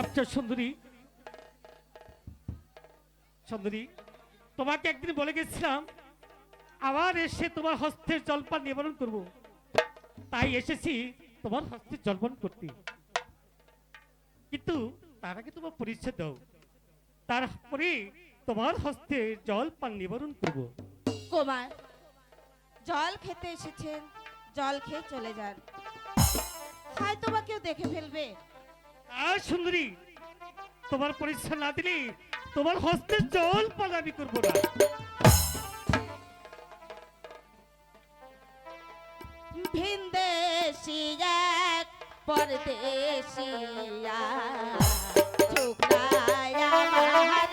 আচ্ছা সুন্দরী। সুন্দরী, তোমাকে একদিন বলে গেছিলাম, আবার এসে তোমার হস্তের জলপান নিবারণ করব। তাই এসেছি তোমার হস্তের জলপান করতে। কিন্তু তার আগে তোমার পরিচয় দাও। তারপরে তোমার হস্তে জল পান নিবারণ করব। কুমার, জল খেতে এসেছেন, জল খেয়ে চলে যান। হয়তো বা কেউ দেখে ফেলবে। আর সুন্দরী, তোমার পরিচয় না দিলে তোমার হস্তে জল পালাবি করব না। পরদেশিয়া ঠুকরায়া মাহার